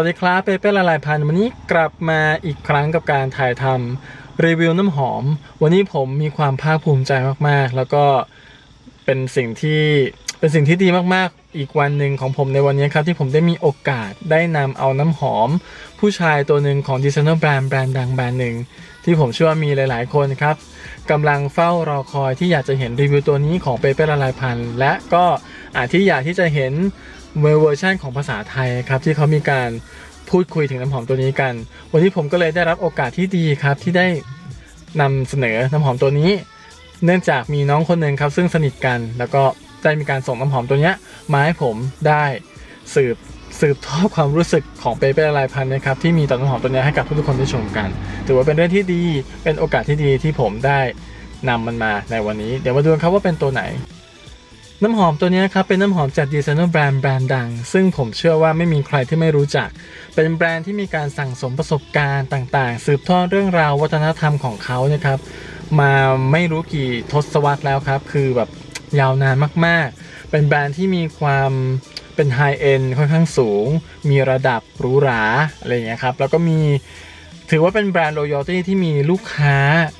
วัสดีครับเปเป้ละลายพันวันนี้กลับมาอีกครั้งกับการถ่ายทำรีวิวน้ำหอม วันนี้ผมมีความภาคภูมิใจมากๆ แล้วก็เป็นสิ่งที่เป็นสิ่งที่ดีมากๆ อีกวันหนึ่งของผมในวันนี้ครับ ที่ผมได้มีโอกาสได้นำเอาน้ำหอม ผู้ชายตัวหนึ่งของดีไซเนอร์แบรนด์แบรนด์ดังแบรนด์หนึ่งที่ผมเชื่อว่ามีหลาย ๆ คนครับกำลังเฝ้ารอคอยที่อยากจะเห็นรีวิวตัวนี้ของเปเป้ละลายพันและก็อาจที่อยากที่จะเห็น เวอร์ชันของภาษาไทยครับที่เขามีการพูดคุยถึงน้ำหอมตัวนี้กัน วันนี้ผมก็เลยได้รับโอกาสที่ดีครับที่ได้นำเสนอน้ำหอมตัวนี้ เนื่องจากมีน้องคนหนึ่งครับซึ่งสนิทกัน แล้วก็ได้มีการส่งน้ำหอมตัวเนี้ยมาให้ผมได้สืบสืบทอดความรู้สึกของเปเป้ละลายพันธ์นะครับที่มีต่อน้ำหอมตัวเนี้ยให้กับทุกๆคนได้ชมกัน ถือว่าเป็นเรื่องที่ดีเป็นโอกาสที่ดีที่ผมได้นำมันมาในวันนี้ เดี๋ยวมาดูกันครับว่าเป็นตัวไหน น้ำหอมตัวนี้ครับเป็นน้ำหอมจากดีไซเนอร์แบรนด์แบรนด์ดัง ซึ่งผมเชื่อว่าไม่มีใครที่ไม่รู้จัก เป็นแบรนด์ที่มีการสั่งสมประสบการณ์ต่างๆ สืบทอดเรื่องราววัฒนธรรมของเขาเนี่ยครับมาไม่รู้กี่ทศวรรษแล้วครับคือแบบยาวนานมากๆ เป็นแบรนด์ที่มีความเป็นไฮเอ็นค่อนข้างสูง มีระดับหรูหราอะไรอย่างเงี้ยครับแล้วก็มี ถือว่าเป็นแบรนด์ loyalty ที่มีลูกค้า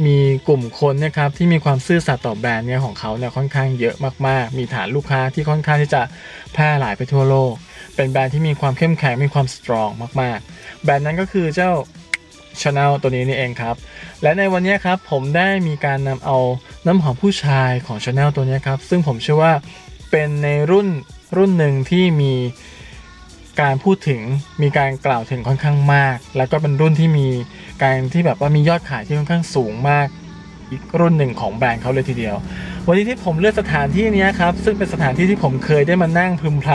มีกลุ่มคนนะครับที่มีความซื่อสัตย์ต่อแบรนด์เนี้ยของเขาเนี่ยค่อนข้างเยอะมากๆ มีฐานลูกค้าที่ค่อนข้างที่จะแพร่หลายไปทั่วโลก เป็นแบรนด์ที่มีความเข้มแข็งมีความสตรองมากๆ แบรนด์นั้นก็คือเจ้า Chanel ตัวนี้นี่เองครับ และในวันนี้ครับผมได้มีการนำเอาน้ำหอมผู้ชายของ Chanel ตัวนี้ครับ ซึ่งผมเชื่อว่าเป็นในรุ่นรุ่นหนึ่งที่มี การพูดถึงมีการกล่าวถึงค่อนข้างมาก แล้วก็เป็นรุ่นที่มีการที่แบบว่ามียอดขายที่ค่อนข้างสูงมาก อีกรุ่นหนึ่งของแบรนด์เขาเลยทีเดียว วันนี้ที่ผมเลือกสถานที่นี้ครับ ซึ่งเป็นสถานที่ที่ผมเคยได้มานั่งพึมพ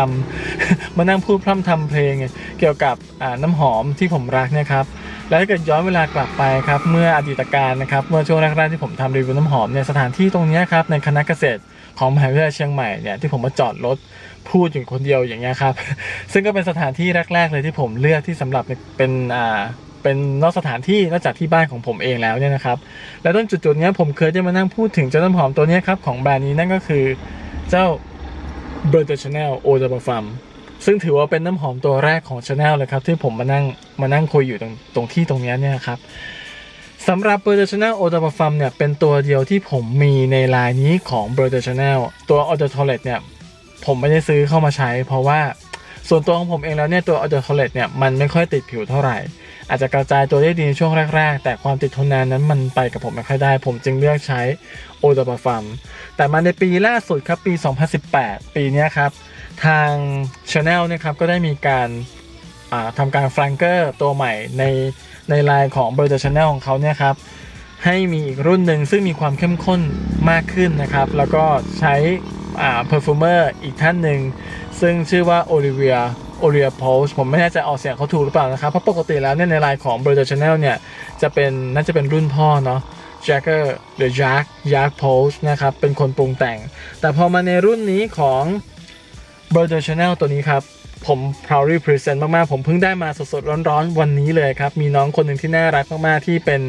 ำมานั่งพูดพร่ำทำเพลง เกี่ยวกับน้ำหอมที่ผมรักเนะครับแล้วถ้าเกิดย้อนเวลากลับไปครับเมื่ออดีตการนะครับเมื่อช่วงแรกๆที่ผมทำรีวิวน้ำหอมเนี่ยสถานที่ตรงนี้ครับในคณะเกษตรของมหาวิทยาลัยเชียงใหม่เนี่ยที่ผมมาจอดรถ พูดอยู่คนเดียวอย่างเงี้ยครับ ซึ่งก็เป็นสถานที่แรก ๆ เลยที่ผมเลือกที่สำหรับเป็นอ่าเป็นนอกสถานที่นอกจากที่บ้านของผมเองแล้วเนี่ยนะครับ แล้วต้นจุดๆเนี้ยผมเคยได้มานั่งพูดถึงเจ้าน้ำหอมตัวนี้ครับของแบรนด์นี้นั่นก็คือเจ้า b e r t e Chanel Eau de Parfum ซึ่งถือว่าเป็นน้ำหอมตัวแรกของ Chanel เลยครับที่ผมมานั่งมานั่งคุยอยู่ตรงตรงที่ตรงนี้เนี่ยครับสำหรับ b e r t e Chanel Eau de Parfum เนี่ยเป็นตัวเดียวที่ผมมีในลายนี้ของ b e r t e Chanel ตัว Eau de Toilette เนี่ย ผมไม่ได้ซื้อเข้ามาใช้ เพราะว่าส่วนตัวของผมเองแล้วเนี่ยตัว Eau de Toilette เนี่ยมันไม่ค่อยติดผิวเท่าไหร่ อาจจะกระจายตัวได้ดีในช่วงแรก ๆ แต่ความติดทนนานนั้นมันไปกับผมไม่ค่อยได้ ผมจึงเลือกใช้ o d o p a f u m แต่มาในปีล่าสุดครับปี 2018 ปีนี้ครับ ทาง Chanel เนี่ยครับก็ได้มีการาทำการฟลังเกอร์ตัวใหม่ในในไลน์ของ b e r t e Chanel ของเขาเนี่ยครับให้มีอีกรุ่นหนึ่งซึ่งมีความเข้มข้นมากขึ้นนะครับ แล้วก็ใช้ อ่า perfumer อีกท่านหนึ่ง ซึ่งชื่อว่า Olivia Olivia Post ผมไม่แน่ใจออกเสียงเขาถูกหรือเปล่านะครับ เพราะปกติแล้วเนี่ยในรายของ b e r t e Chanel เนี่ย จะเป็นน่าจะเป็นรุ่นพ่อเนาะ Jagger หรือ Jack Jack Post นะครับ เป็นคนปรุงแต่ง แต่พอมาในรุ่นนี้ของ b e r t e Chanel ตัวนี้ครับ ผม proudly present มากๆ ผมเพิ่งได้มาสดๆ ร้อนๆ วันนี้เลยครับ มีน้องคนหนึ่งที่น่ารักมากๆ ที่เป็น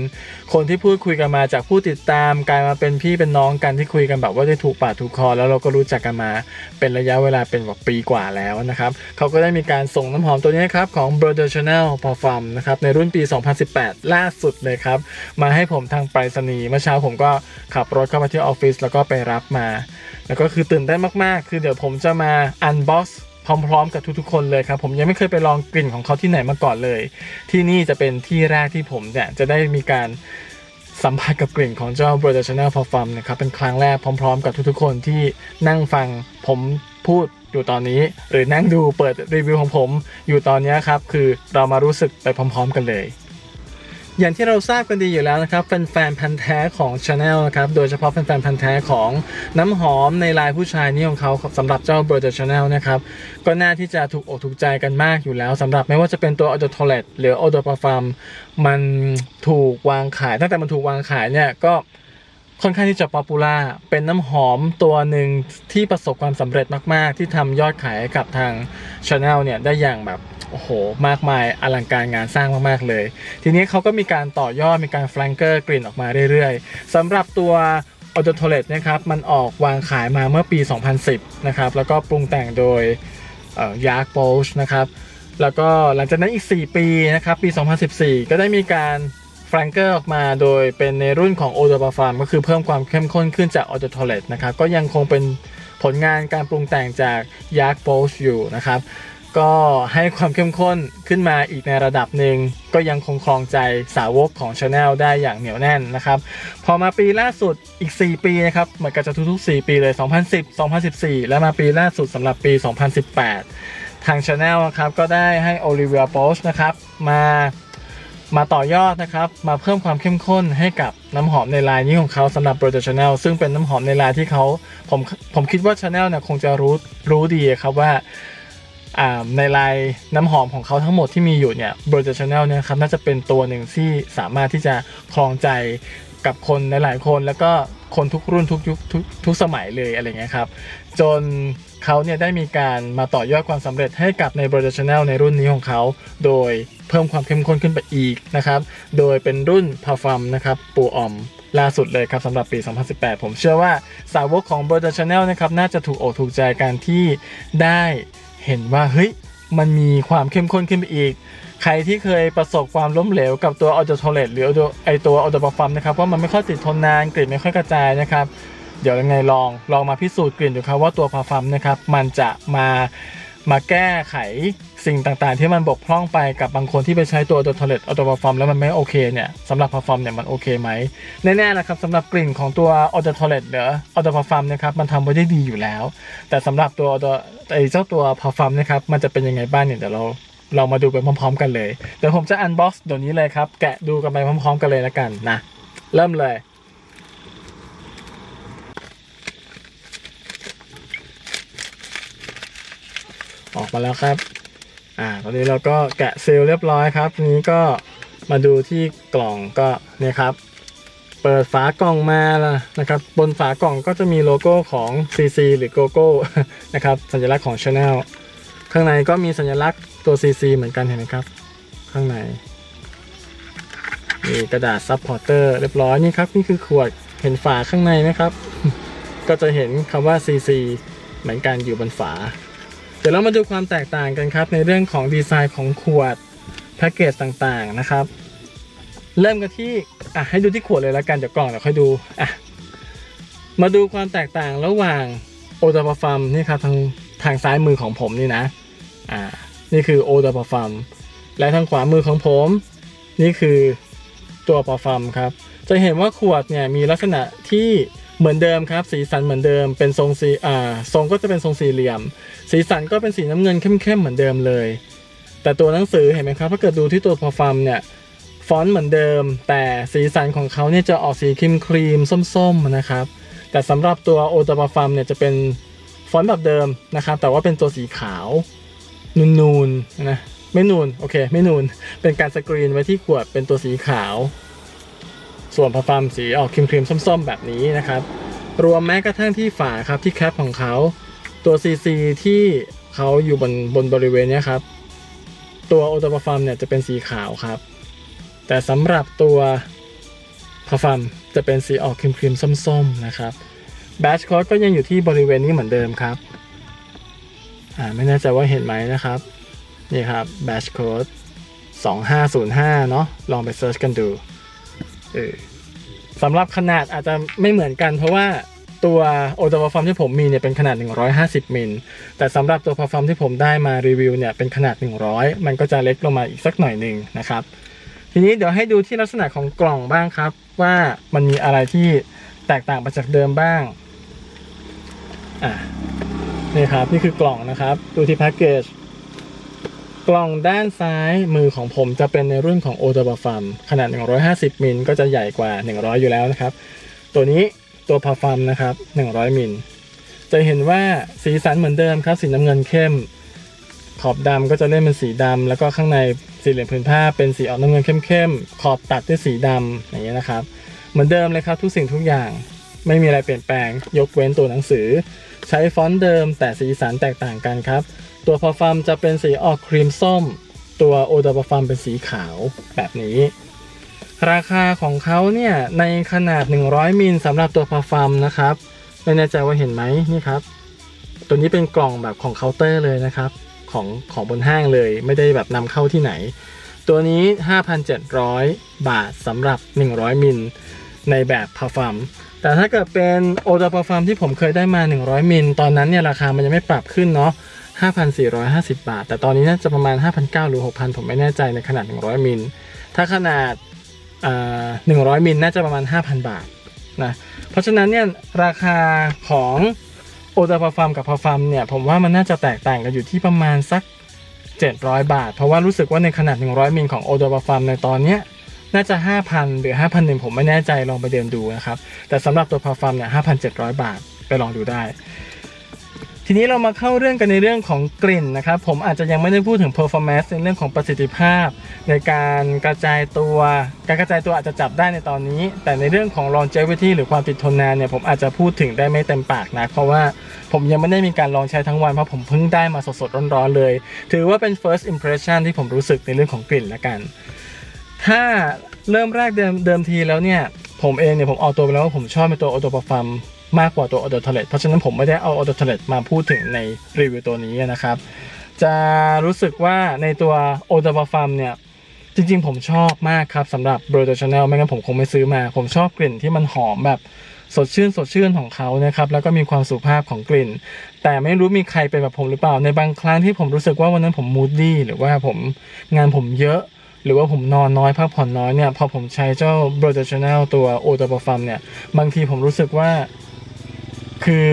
คนที่พูดคุยกันมาจากผู้ติดตามกลายมาเป็นพี่เป็นน้องกันที่คุยกันแบบว่าได้ถูกปากถูกคอ แล้วเราก็รู้จักกันมาเป็นระยะเวลาเป็นแบบปีกว่าแล้วนะครับ เขาก็ได้มีการส่งน้ำหอมตัวนี้ครับ ของ b e r t e Chanel Parfum นะครับ ในรุ่นปี 2018 ล่าสุดเลยครับ มาให้ผมทางไปรษณีย์เมื่อเช้าผมก็ขับรถเข้ามาที่ออฟฟิศแล้วก็ไปรับมา แล้วก็คือตื่นเต้นมากๆ คือเดี๋ยวผมจะมา unbox พร้อมๆ กับทุกๆ คนเลยครับผมยังไม่เคยไปลองกลิ่นของเขาที่ไหนมาก่อนเลย ที่นี่จะเป็นที่แรกที่ผมเนี่ยจะได้มีการสัมผัสกับกลิ่นของเจ้า b r o t h e r Chanel for Farm นะครับเป็นครั้งแรกพร้อม ๆ กับทุกๆ คนที่นั่งฟังผมพูดอยู่ตอนนี้ หรือนั่งดูเปิดรีวิวของผมอยู่ตอนนี้ครับคือเรามารู้สึกไปพร้อม ๆ กันเลย อย่างที่เราทราบกันดีอยู่แล้วนะครับแฟนๆพันธ์แท้ของ Chanel นะครับโดยเฉพาะแฟนๆพันธ์แท้ของน้ำหอมในลายผู้ชายนี่ของเขาสำหรับเจ้า b e r t e Chanel นะครับก็น่าที่จะถูกอกถูกใจกันมากอยู่แล้วสำหรับไม่ว่าจะเป็นตัว Eau de Toilette หรือ Eau de Parfum มันถูกวางขายตั้งแต่มันถูกวางขายเนี่ยก็ ค่อนข้างที่จะป๊อปปูล่าเป็นน้ำหอมตัวหนึ่งที่ประสบความสำเร็จมาก ๆ ที่ทำยอดขายกับทาง Chanel เนี่ยได้อย่างแบบโอ้โห มากมายอลังการงานสร้างมาก ๆ เลย ทีนี้เขาก็มีการต่อยอดมีการแฟลงเกอร์กลิ่นออกมาเรื่อย ๆสำหรับตัวออโตโทเลตนะครับ มันออกวางขายมาเมื่อปี 2010 นะครับ แล้วก็ปรุงแต่งโดยยาร์กโพชนะครับ แล้วก็หลังจากนั้นอีก 4 ปีนะครับ ปี 2014 ก็ได้มีการ แฟรงเกอร์ออกมาโดยเป็นในรุ่นของ o d o p a f a r m ก็คือเพิ่มความเข้มข้นขึ้นจาก a u t o t o l e t นะครับก็ยังคงเป็นผลงานการปรุงแต่งจาก y a r k p o s อยู่นะครับก็ให้ความเข้มข้นขึ้นมาอีกในระดับหนึ่ง ก็ยังคงครองใจสาวกของ Chanel ได้อย่างเหนียวแน่นนะครับ พอมาปีล่าสุดอีก 4 ปีนะครับ เหมือนกับจะทุกๆ 4 ปีเลย 2010 2014 และมาปีล่าสุดสำหรับปี 2018 ทาง Chanel นะครับก็ได้ให้ Olivia Post นะครับมา มาต่อยอดนะครับ มาเพิ่มความเข้มข้นให้กับน้ำหอมในลายนี้ของเขาสำหรับ b r o t Chanel ซึ่งเป็นน้ำหอมในลายที่เขาผมผมคิดว่า Chanel เนี่ยคงจะรู้รู้ดีครับว่าอ่าในลายน้ำหอมของเขาทั้งหมดที่มีอยู่เนี่ยบริ t ช Chanel เนี่ยครับน่าจะเป็นตัวหนึ่งที่สามารถที่จะคลองใจกับคนหลายๆคน แล้วก็ คนทุกรุ่นทุกยุคทุกทุกสมัยเลยอะไรเงี้ยครับ จนเขาเนี่ยได้มีการมาต่อยอดความสำเร็จให้กับในบริ t ช Chanel ในรุ่นนี้ของเขา โดยเพิ่มความเข้มข้นขึ้นไปอีกนะครับ โดยเป็นรุ่น Parfum นะครับปูออมล่าสุดเลยครับสำหรับปี 2018 ผมเชื่อว่าสาวกของ b r o t Chanel นะครับน่าจะถูกอกถูกใจการที่ได้เห็นว่าเฮ้ยมันมีความเข้มข้นขึ้นไปอีก ใครที่เคยประสบความล้มเหลวกับตัวออโตโทเลตหรือตัวไอตัวออโตปฟัมนะครับว่ามันไม่ค่อยติดทนนานกลิ่นไม่ค่อยกระจายนะครับเดี๋ยวยังไงลองลองมาพิสูจน์กลิ่นดูครับว่าตัวพาฟัมนะครับมันจะมามาแก้ไขสิ่งต่างๆ ที่มันบกพร่องไปกับบางคนที่ไปใช้ตัวออโตโทเลตออโตปฟัมแล้วมันไม่โอเคเนี่ยสำหรับพาฟัมเนี่ยมันโอเคไหมแน่ๆนะครับสำหรับกลิ่นของตัวออโตโทเลตหรือออโตปฟัมนะครับมันทำไว้ได้ดีอยู่แล้ว แต่สำหรับตัวตัวไอเจ้าตัวพาฟัมนะครับมันจะเป็นยังไงบ้างเนี่ยเดี๋ยวเรา เรามาดูไปพร้อม ๆ กันเลยเดี๋ยวผมจะอันบ็อกซ์เดี๋ยวนี้เลยครับ แกะดูกันไปพร้อม ๆ กันเลยแล้วกันนะ เริ่มเลยออกมาแล้วครับ อ่า ตอนนี้เราก็แกะเซีลเรียบร้อยครับ นี้ก็มาดูที่กล่องก็เนี่ยครับ เปิดฝากล่องมาแล้วนะครับ บนฝากล่องก็จะมีโลโก้ของ CC หรือโกโก้นะครับ สัญลักษณ์ของ Chanel ข้างในก็มีสัญลักษณ์ ตัว CC เหมือนกันเห็นไหมครับ ข้างในมีกระดาษซับพอร์เตอร์เรียบร้อยนี่ครับ นี่คือขวดเห็นฝาข้างในไหมครับ ก็จะเห็นคำว่า CC เหมือนกันอยู่บนฝา เดี๋ยวเรามาดูความแตกต่างกันครับ ในเรื่องของดีไซน์ของขวดแพ็กเกจต่างๆนะครับ เริ่มกันที่อะให้ดูที่ขวดเลยแล้วกันเดี๋ยวกล่องเดี๋ยวค่อยดูอะมาดูความแตกต่างระหว่างโอดาปาฟัมนี่ครับทางทางซ้ายมือของผมนี่นะอ่า นี่คือโอดาปาฟัมและทางขวามือของผม นี่คือตัวปาฟัมครับ จะเห็นว่าขวดเนี่ยมีลักษณะที่เหมือนเดิมครับ สีสันเหมือนเดิม เป็นทรงสีอ่าทรงก็จะเป็นทรงสี่เหลี่ยม สีสันก็เป็นสีน้ำเงินเข้มๆเหมือนเดิมเลย แต่ตัวหนังสือเห็นไหมครับถ้าเกิดดูที่ตัวพอฟัมเนี่ยฟอนต์เหมือนเดิม แต่สีสันของเขาเนี่ยจะออกสีครีมครีมๆส้มๆนะครับ แต่สำหรับตัวโอตาปาฟัมเนี่ยจะเป็นฟอนต์แบบเดิมนะครับ แต่ว่าเป็นตัวสีขาว นูนๆนะไม่นูนโอเคไม่นูนเป็นการสกรีนไว้ที่ขวดเป็นตัวสีขาว ส่วนพาฟัมสีออกครีมๆส้มๆแบบนี้นะครับ รวมแม้กระทั่งที่ฝาครับที่แคปของเขา ตัว CC ที่เขาอยู่บนบนบริเวณนี้ครับ ตัวโอตาปาฟัมเนี่ยจะเป็นสีขาวครับ แต่สำหรับตัวพาฟัมจะเป็นสีออกครีมๆส้มๆนะครับแบชโค้ดก็ยังอยู่ที่บริเวณนี้เหมือนเดิมครับ อ่าไม่แน่ใจว่าเห็นไหมนะครับ นี่ครับแบชโค้ด2505 เนาะลองไปเซิร์ชกันดูเออสำหรับขนาดอาจจะไม่เหมือนกัน เพราะว่าตัวโอตาพาฟอมที่ผมมีเนี่ยเป็นขนาด 150 มิล แต่สำหรับตัวพาฟอมที่ผมได้มารีวิวเนี่ยเป็นขนาด 100 มันก็จะเล็กลงมาอีกสักหน่อยหนึ่งนะครับ ทีนี้เดี๋ยวให้ดูที่ลักษณะของกล่องบ้างครับ ว่ามันมีอะไรที่แตกต่างไปจากเดิมบ้างอะ นี่ครับ นี่คือกล่องนะครับ ดูที่แพ็กเกจกล่องด้านซ้ายมือของผมจะเป็นในรุ่นของโอ t า p าฟัมขนาด 150 มิลก็จะใหญ่กว่า 100 อยู่แล้วนะครับ ตัวนี้ตัวพาฟัมนะครับ 100 มิลจะเห็นว่าสีสันเหมือนเดิมครับสีน้ำเงินเข้ม ขอบดำก็จะเล่นเป็นสีดำแล้วก็ข้างในสีเหลี่ยมผืนผ้าเป็นสีออกน้ำเงินเข้มๆขอบตัดด้วยสีดำอย่างเงี้ยนะครับ เหมือนเดิมเลยครับทุกสิ่งทุกอย่าง ไม่มีอะไรเปลี่ยนแปลง ยกเว้นตัวหนังสือ ใช้ฟอนต์เดิมแต่สีสันแตกต่างกันครับ ตัวพาฟัมจะเป็นสีออกครีมส้ม ตัวโอดาปาฟัมเป็นสีขาวแบบนี้ ราคาของเขาเนี่ยในขนาด 100 มิลสำหรับตัวพาฟัมนะครับไม่แน่ใจว่าเห็นไหมนี่ครับ ตัวนี้เป็นกล่องแบบของเคาน์เตอร์เลยนะครับ ของของบนห้างเลย ไม่ได้แบบนำเข้าที่ไหน ตัวนี้ 5,700 บาทสำหรับ 100 มิลในแบบพาฟ u ม แต่ถ้าเกิดเป็นโอดาพาฟ u มที่ผมเคยได้มา 100 มิล ตอนนั้นเนี่ยราคามันยังไม่ปรับขึ้นเนาะ5,450 บาท แต่ตอนนี้น่าจะประมาณ 5,900หรือ 6,000 ผมไม่แน่ใจในขนาด 100 มิล ถ้าขนาดอ่า100 มิลน่าจะประมาณ 5,000 บาทนะ เพราะฉะนั้นเนี่ยราคาของโอดาพาฟ u มกับพาฟ u มเนี่ยผมว่ามันน่าจะแตกต่างกันอยู่ที่ประมาณสัก 700 บาท เพราะว่ารู้สึกว่าในขนาด 100 มิลของโอดาพาฟ u มในตอนเนี้ย น่าจะ 5,000 หรือ 5,001ผมไม่แน่ใจลองไปเดินดูนะครับ แต่สำหรับตัวพาฟ u มเนี่ย5,700 บาทไปลองดูได้ ทีนี้เรามาเข้าเรื่องกันในเรื่องของกลิ่นนะครับ ผมอาจจะยังไม่ได้พูดถึง performance ในเรื่องของประสิทธิภาพ ในการกระจายตัว การกระจายตัวอาจจะจับได้ในตอนนี้ แต่ในเรื่องของ longevity หรือความติดทนนานเนี่ยผมอาจจะพูดถึงได้ไม่เต็มปากนะเพราะว่าผมยังไม่ได้มีการลองใช้ทั้งวันเพราะผมเพิ่งได้มาสดๆร้อนๆเลย ถือว่าเป็น first impression ที่ผมรู้สึกในเรื่องของกลิ่นละกัน ถ้าเริ่มแรกเดิมเดิมทีแล้วเนี่ย ผมเองเนี่ยผมเอาตัวไปแล้วว่าผมชอบในตัว Auto Perform มากกว่าตัว Auto Toilet เพราะฉะนั้นผมไม่ได้เอา Auto Toilet มาพูดถึงในรีวิวตัวนี้นะครับ จะรู้สึกว่าในตัว Auto Perform เนี่ยจริงๆ ผมชอบมากครับสำหรับ b r o d e Chanel ไม่งั้นผมคงไม่ซื้อมา ผมชอบกลิ่นที่มันหอมแบบสดชื่นสดชื่นของเขานะครับ แล้วก็มีความสุภาพของกลิ่น แต่ไม่รู้มีใครเป็นแบบผมหรือเปล่า ในบางครั้งที่ผมรู้สึกว่าวันนั้นผมมูดดี้หรือว่าผมงานผมเยอะ หรือว่าผมนอนน้อยพักผ่อนน้อยเนี่ย พอผมใช้เจ้า b r o d e Chanel ตัว o t o p e r f u m เนี่ย บางทีผมรู้สึกว่าคือ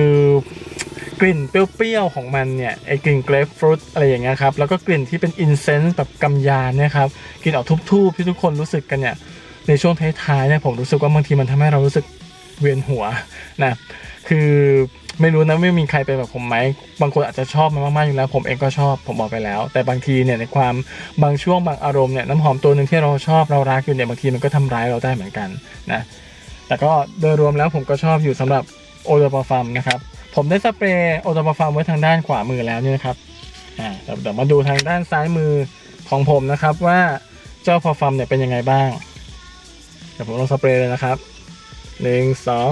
กลิ่นเปรี้ยวๆของมันเนี่ยไอ้กลิ่นเกรฟฟรุตอะไรอย่างเงี้ยครับแล้วก็กลิ่นที่เป็นอินเซนส์แบบกำยานเนี่ยครับกลิ่นออกทุบๆที่ทุกคนรู้สึกกันเนี่ยในช่วงท้ายๆเนี่ยผมรู้สึกว่าบางทีมันทำให้เรารู้สึก เวียนหัวนะคือไม่รู้นะไม่มีใครเป็นแบบผมไหมบางคนอาจจะชอบมันมากๆอยู่แล้ว ผมเองก็ชอบผมบอกไปแล้ว แต่บางทีเนี่ยในความบางช่วงบางอารมณ์เนี่ยน้ำหอมตัวหนึ่งที่เราชอบเรารักอยู่เนี่ยบางทีมันก็ทำร้ายเราได้เหมือนกันนะแต่ก็โดยรวมแล้วผมก็ชอบอยู่สำหรับโอโดปาฟาร์มนะครับผมได้สเปรย์โอโดปาฟาร์มไว้ทางด้านขวามือแล้วเนี่นะครับอ่าเดี๋ยวมาดูทางด้านซ้ายมือของผมนะครับว่าเจ้าพาฟาร์มเนี่ยเป็นยังไงบ้างเดี๋ยวผมลองสเปรย์เลยนะครับ หนึ่งสอง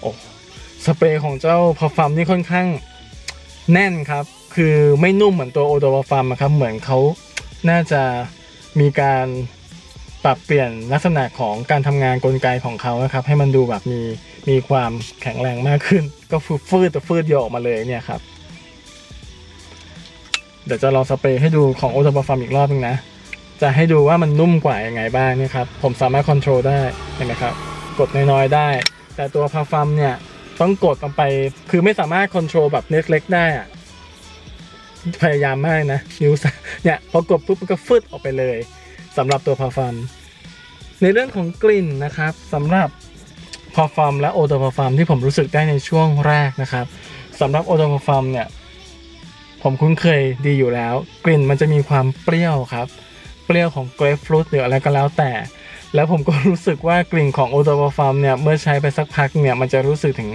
โอ้สเปรย์ของเจ้าพาฟาร์มนี่ค่อนข้างแน่นครับ คือไม่นุ่มเหมือนตัวโอโดปาฟาร์มครับ เหมือนเขาน่าจะมีการปรับเปลี่ยนลักษณะของการทำงานกลไกของเขานะครับ ให้มันดูแบบมีมีความแข็งแรงมากขึ้น ก็ฟืดฟืดแต่ฟืดโยออกมาเลยเนี่ยครับ เดี๋ยวจะลองสเปรย์ให้ดูของโอ t บ p ฟ r ร์มอีกรอบนึงนะ จะให้ดูว่ามันนุ่มกว่ายังไงบ้างนี่ครับ ผมสามารถคอนโทรลได้เห็นไหมครับ กดน้อยๆได้ แต่ตัวพาฟัมเนี่ยต้องกดลงไป คือไม่สามารถคอนโทรลแบบเล็กๆได้อะพยายามมากนะนิ้วเนี่ยพอกดปุ๊บมันก็ฟึดออกไปเลยสำหรับตัวพาฟอมในเรื่องของกลิ่นนะครับสำหรับพาฟอมและโอโตพาฟอมที่ผมรู้สึกได้ในช่วงแรกนะครับสำหรับโอโตพาฟอมเนี่ยผมคุ้นเคยดีอยู่แล้ว กลิ่นมันจะมีความเปรี้ยวครับ เปรี้ยวของเกรปฟรุตหรืออะไรก็แล้วแต่ แล้วผมก็รู้สึกว่ากลิ่นของโอโตพาฟอมเนี่ยเมื่อใช้ไปสักพักเนี่ยมันจะรู้สึกถึง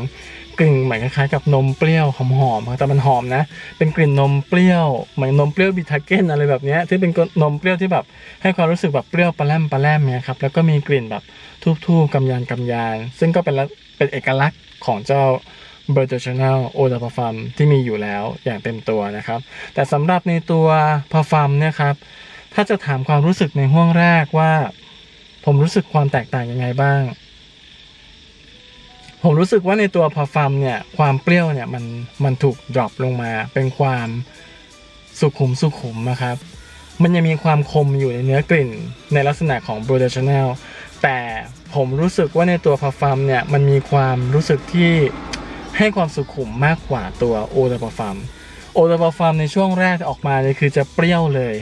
กลิ่นเหมือนคล้ายๆกับนมเปรี้ยวหอมๆครับแต่มันหอมนะ เป็นกลิ่นนมเปรี้ยวเหมือนนมเปรี้ยวบิทาเก้นอะไรแบบนี้ที่เป็นนมเปรี้ยวที่แบบให้ความรู้สึกแบบเปรี้ยวปลาแรมปลาแรมเนี่ยครับแล้วก็มีกลิ่นแบบทูบๆกำยานกำยาน ซึ่งก็เป็นเป็นเอกลักษณ์ของเจ้า b e r t o Chanel Eau de Parfum ที่มีอยู่แล้วอย่างเต็มตัวนะครับ แต่สำหรับในตัว Parfum เนี่ยครับถ้าจะถามความรู้สึกในห้วงแรกว่า ผมรู้สึกความแตกต่างยังไงบ้าง ผมรู้สึกว่าในตัวพาฟัมเนี่ย ความเปรี้ยวเนี่ยมันมันถูกดรอปลงมา เป็นความสุขุมสุขุมนะครับ มันยังมีความคมอยู่ในเนื้อกลิ่นในลักษณะของ b r o d e Chanel แต่ผมรู้สึกว่าในตัวพาฟัมเนี่ยมันมีความรู้สึกที่ให้ความสุขุมมากกว่าตัวโอเดปาฟัมโอเดปาฟัมในช่วงแรกที่ออกมาเนี่ยคือจะเปรี้ยวเลย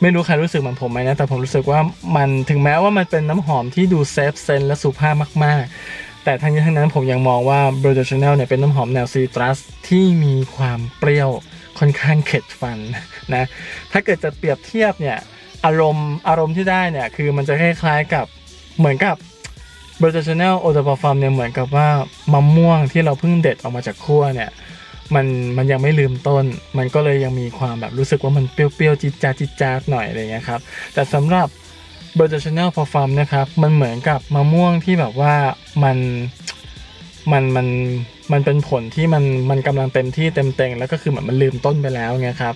ไม่รู้ใครรู้สึกเหมือนผมไหมนะ แต่ผมรู้สึกว่ามันถึงแม้ว่ามันเป็นน้ำหอมที่ดูเซฟเซนและสุภาพมาก ๆ แต่ทั้งนี้ทั้งนั้นผมยังมองว่า b r o d e Chanel เนี่ยเป็นน้ำหอมแนวซีตรัสที่มีความเปรี้ยวค่อนข้างเข็ดฟันนะ ถ้าเกิดจะเปรียบเทียบเนี่ยอารมณ์อารมณ์ที่ได้เนี่ยคือมันจะคล้ายๆกับเหมือนกับ b r o d e Chanel o d e p a f u m เนี่ยเหมือนกับว่ามะม่วงที่เราเพิ่งเด็ดออกมาจากขั้วเนี่ย มันมันยังไม่ลืมต้น มันก็เลยยังมีความแบบรู้สึกว่ามันเปรี้ยวๆจิดจาจิดจาหน่อยอะไรเงี้ยครับ แต่สำหรับ b r o d e Chanel Parfum นะครับ มันเหมือนกับมะม่วงที่แบบว่ามันมันมันมันเป็นผลที่มันมันกำลังเต็มที่เต็มเต็งแล้วก็คือเหมือนมันลืมต้นไปแล้วไงครับ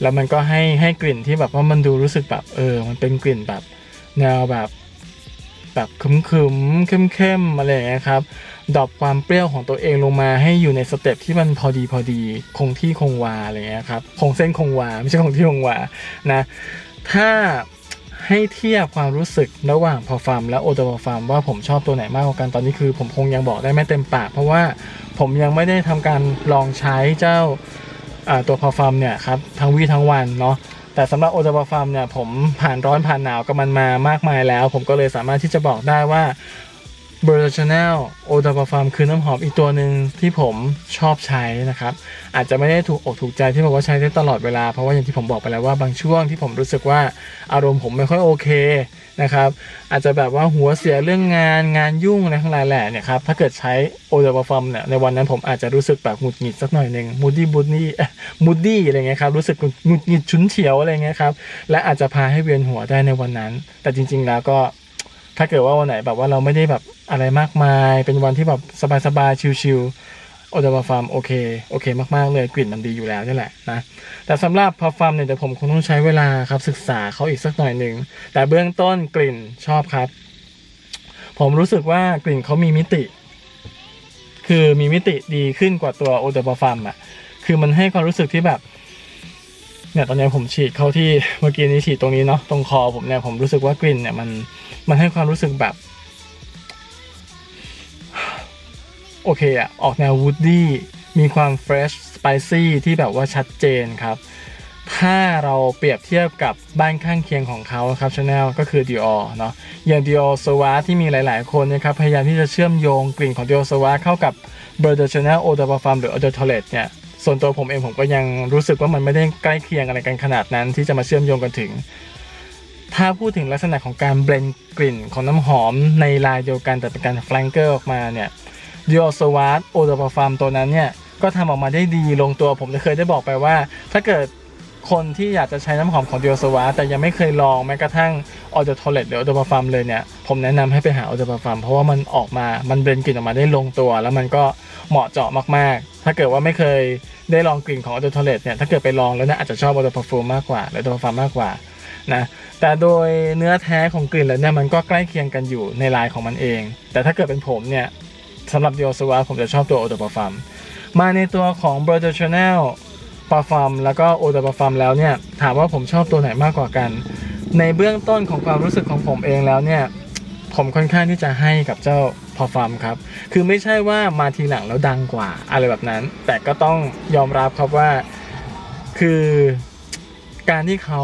แล้วมันก็ให้ให้กลิ่นที่แบบว่ามันดูรู้สึกแบบเออ มันเป็นกลิ่นแบบแนวแบบแบบขมขมเข้มเข้มๆอะไรอย่างเงี้ยครับ ดรอปความเปรี้ยวของตัวเองลงมาให้อยู่ในสเต็ปที่มันพอดีพอดีคงที่คงวาอะไรเงี้ยครับคงเส้นคงวาไม่ใช่คงที่คงวานะถ้าให้เทียบความรู้สึกระหว่างพอฟาร์มและโอเดอร์ฟาร์มว่าผมชอบตัวไหนมากกว่ากันตอนนี้คือ ผมคงยังบอกได้ไม่เต็มปาก เพราะว่าผมยังไม่ได้ทำการลองใช้เจ้าตัวพอฟาร์มเนี่ยครับทั้งวีทั้งวันเนาะแต่สำหรับโอเดอร์ฟาร์มเนี่ยผมผ่านร้อนผ่านหนาวกับมันมามากมายแล้ว ผมก็เลยสามารถที่จะบอกได้ว่า b e r c h a n e l o d a p a f a r m คือน้ำหอมอีกตัวหนึ่งที่ผมชอบใช้นะครับ อาจจะไม่ได้ถูกอกถูกใจที่บอกว่าใช้ได้ตลอดเวลา เพราะว่าอย่างที่ผมบอกไปแล้วว่าบางช่วงที่ผมรู้สึกว่าอารมณ์ผมไม่ค่อยโอเคนะครับ อาจจะแบบว่าหัวเสียเรื่องงานงานยุ่งอะไรทั้งหลายแหล่เนี่ยครับ ถ้าเกิดใช้ o d a p a f a r m เนี่ยในวันนั้นผมอาจจะรู้สึกแบบหงุดหงิดสักหน่อยหนึ่งมูดดี้บูดนี่มูดดี้อะไรเงี้ยครับรู้สึกหงุดหงิดฉุนเฉียวอะไรเงี้ยครับและอาจจะพาให้เวียนหัวได้ในวันนั้น แต่จริง ๆ แล้วก็ ถ้าเกิดว่าวันไหนแบบว่าเราไม่ได้แบบอะไรมากมาย เป็นวันที่แบบสบายๆชิลๆโอเดอร์ฟาร์มโอเคโอเคมากๆเลยกลิ่นมันดีอยู่แล้วนี่แหละนะแต่สำหรับพอฟาร์มเนี่ยเดี๋ยวผมคงต้องใช้เวลาครับศึกษาเขาอีกสักหน่อยหนึ่งแต่เบื้องต้นกลิ่นชอบครับ ผมรู้สึกว่ากลิ่นเขามีมิติ คือมีมิติดีขึ้นกว่าตัวโอเดอร์ฟาร์มอะคือมันให้ความรู้สึกที่แบบ เนี่ยตอนนี้ผมฉีดเข้าที่เมื่อกี้นี้ฉีดตรงนี้เนาะตรงคอผมเนี่ยผมรู้สึกว่ากลิ่นเนี่ยมันมันให้ความรู้สึกแบบ โอเคอะออกแนววูดดี้มีความเฟรชสไปซี่ที่แบบว่าชัดเจนครับ ถ้าเราเปรียบเทียบกับบ้านข้างเคียงของเขาครับชาแนลก็คือ Dior เนาะอย่าง Dior s w a ที่มีหลาย ๆ คนนะครับพยายามที่จะเชื่อมโยงกลิ่นของ Dior s w a เข้ากับ b e r d e Chanel Eau de Parfum หรือ Eau de Toilette เนี่ย ส่วนตัวผมเองผมก็ยังรู้สึกว่ามันไม่ได้ใกล้เคียงอะไรกันขนาดนั้น ที่จะมาเชื่อมโยงกันถึง ถ้าพูดถึงลักษณะของการเบลนกลิ่นของน้ำหอมในลายเดียวกันแต่เป็นการแฟลงเกอร์ออกมาเนี่ย Dior s w a t Eau de Parfum ตัวนั้นเนี่ยก็ทำออกมาได้ดีลงตัวผมเคยได้บอกไปว่า ถ้าเกิดคนที่อยากจะใช้น้ำหอมของ Dior s w a t แต่ยังไม่เคยลองแม้กระทั่ง Eau de Toilette หรือ Eau de Parfum เลยเนี่ยผมแนะนำให้ไปหา Eau de Parfum เพราะว่ามันออกมามันเบลนกลิ่นออกมาได้ลงตัว แล้วมันก็เหมาะเจาะมากๆ ถ้าเกิดว่าไม่เคยได้ลองกลิ่นของ Eau de Toilette เนี่ยถ้าเกิดไปลองแล้วเนี่ยอาจจะชอบ Eau de Parfum มากกว่าหรือ Eau de Parfum มากกว่านะแต่โดยเนื้อแท้ของกลิ่นแล้วเนี่ยมันก็ใกล้เคียงกันอยู่ในลายของมันเอง แต่ถ้าเกิดเป็นผมเนี่ยสำหรับ Dior s w a t ผมจะชอบตัว Eau de Parfum มาในตัวของ b e r t Chanel ปาฟาร์มแล้วก็โอเดอร์ปาฟาร์มแล้วเนี่ยถามว่าผมชอบตัวไหนมากกว่ากัน ในเบื้องต้นของความรู้สึกของผมเองแล้วเนี่ยผมค่อนข้างที่จะให้กับเจ้า พอฟาร์มครับ คือไม่ใช่ว่ามาทีหลังแล้วดังกว่าอะไรแบบนั้น แต่ก็ต้องยอมรับครับว่า คือการที่เขา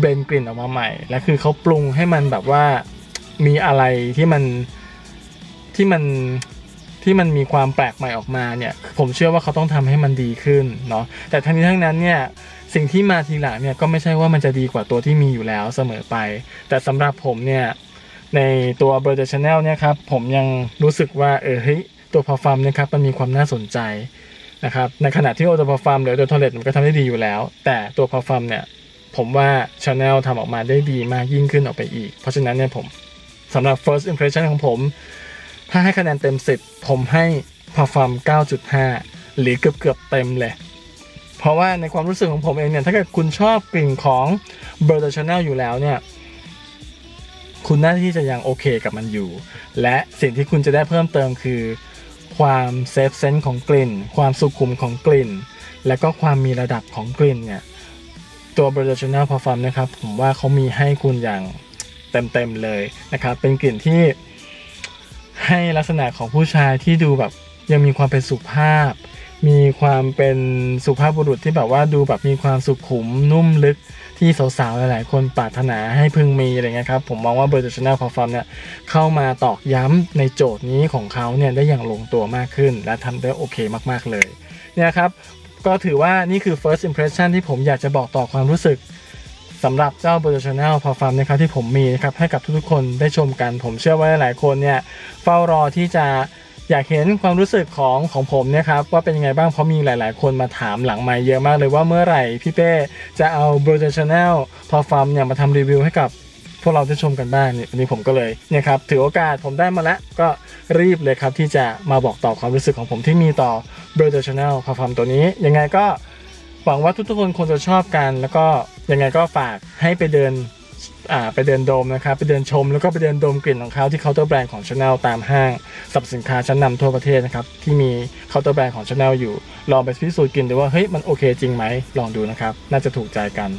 เบนกลิ่นออกมาใหม่ และคือเขาปรุงให้มันแบบว่ามีอะไรที่มันที่มันที่มันมีความแปลกใหม่ออกมาเนี่ย ผมเชื่อว่าเขาต้องทำให้มันดีขึ้นเนาะแต่ทั้งนี้ทั้งนั้นเนี่ยสิ่งที่มาทีหลังเนี่ยก็ไม่ใช่ว่ามันจะดีกว่าตัวที่มีอยู่แล้วเสมอไป แต่สำหรับผมเนี่ย ในตัว b e r t Chanel เนี่ยครับผมยังรู้สึกว่าเออเฮ้ยตัวพอฟาร์มเนี่ยครับมันมีความน่าสนใจนะครับในขณะที่โอตัวพอฟาร์มหรือตัวทอเลตมันก็ทำได้ดีอยู่แล้ว แต่ตัวพอฟาร์มเนี่ยผมว่า Chanel ทำออกมาได้ดีมากยิ่งขึ้นออกไปอีก เพราะฉะนั้นเนี่ยผมสำหรับ first impression ของผม ถ้าให้คะแนนเต็ม 10 ผมให้พอฟาร์ม9.5 หรือเกือบเกือบเต็มเลย เพราะว่าในความรู้สึกของผมเองเนี่ย ถ้าเกิดคุณชอบกลิ่นของ b e r t Chanel อยู่แล้วเนี่ย คุณน่าที่จะยังโอเคกับมันอยู่ และสิ่งที่คุณจะได้เพิ่มเติมคือ ความเซฟเซนส์ของกลิ่น ความสุขุมของกลิ่น และก็ความมีระดับของกลิ่นเนี่ยตัว b e r t Chanel Parfum นะครับผมว่าเขามีให้คุณอย่างเต็มๆเลยนะครับ เป็นกลิ่นที่ให้ลักษณะของผู้ชายที่ดูแบบยังมีความเป็นสุภาพ มีความเป็นสุภาพบุรุษที่แบบว่าดูแบบมีความสุขุมนุ่มลึกที่สาวๆ หลายๆ คนปรารถนาให้พึงมีอะไรเงี้ยครับ ผมมองว่าเบอร์ c h a n e l Parfum เนี่ยเข้ามาตอกย้ำในโจทย์นี้ของเขาเนี่ยได้อย่างลงตัวมากขึ้น และทำได้โอเคมากๆเลยเนี่ยครับก็ถือว่านี่คือ first impression ที่ผมอยากจะบอกต่อความรู้สึกสำหรับเจ้า b e r t Chanel p a r f u m นะครับที่ผมมีนะครับให้กับทุกๆคนได้ชมกัน ผมเชื่อว่าหลายๆคนเนี่ยเฝ้ารอที่จะ อยากเห็นความรู้สึกของของผมเนี่ยครับว่าเป็นยังไงบ้างเพราะมีหลาย ๆ คนมาถามหลังไมค์เยอะมากเลยว่าเมื่อไหร่พี่เป้จะเอา b e r t Chanel p a r f u m เนี่ยมาทำรีวิวให้กับพวกเราได้ชมกันบ้างนี่วันนี้ผมก็เลยเนี่ยครับถือโอกาสผมได้มาแล้วก็รีบเลยครับที่จะมาบอกต่อความรู้สึกของผมที่มีต่อ b e r t Chanel p a r f u m ตัวนี้ ยังไงก็หวังว่าทุกๆคนคงจะชอบกัน แล้วก็ยังไงก็ฝากให้ไปเดิน ไปเดินโดมนะครับ ไปเดินชมแล้วก็ไปเดินโดมกลิ่นของเขาที่เคาน์เตอร์แบรนด์ของ Chanel ตามห้างสรรพสินค้าชั้นนำทั่วประเทศนะครับ ที่มีเคาน์เตอร์แบรนด์ของ Chanel อยู่ ลองไปพิสูจน์กลิ่นดูว่าเฮ้ยมันโอเคจริงไหมลองดูนะครับ น่าจะถูกใจกัน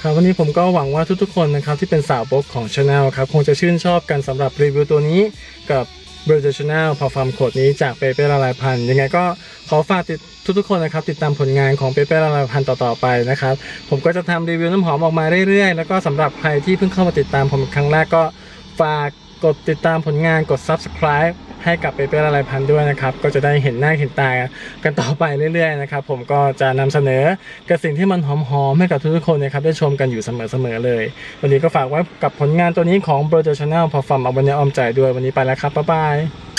ครับวันนี้ผมก็หวังว่าทุกๆคนนะครับที่เป็นสาวบกของ Chanel ครับคงจะชื่นชอบกันสำหรับรีวิวตัวนี้กับ b r i t i s Chanel พอฟาร์มโคดนี้จากเปเป้ละลายพันธุ์ยังไงก็ขอฝากติดทุกๆคนนะครับ ติดตามผลงานของเปเป้ละลายพันธุ์ต่อๆไปนะครับ ผมก็จะทำรีวิวน้ำหอมออกมาเรื่อยๆ แล้วก็สำหรับใครที่เพิ่งเข้ามาติดตามผมครั้งแรกก็ฝากกดติดตามผลงานกด subscribe ให้กับเปเปอร์อะไรพันด้วยนะครับ ก็จะได้เห็นหน้าเห็นตากันต่อไปเรื่อยๆนะครับผมก็จะนำเสนอกับสิ่งที่มันหอมๆให้กับทุกๆคนนะครับได้ชมกันอยู่เสมอๆเลย วันนี้ก็ฝากไว้กับผลงานตัวนี้ของ b r o t h e r Channel พอฟัมเอาบันนี้ออมใจด้วยวันนี้ไปแล้วครับบ๊ายบาย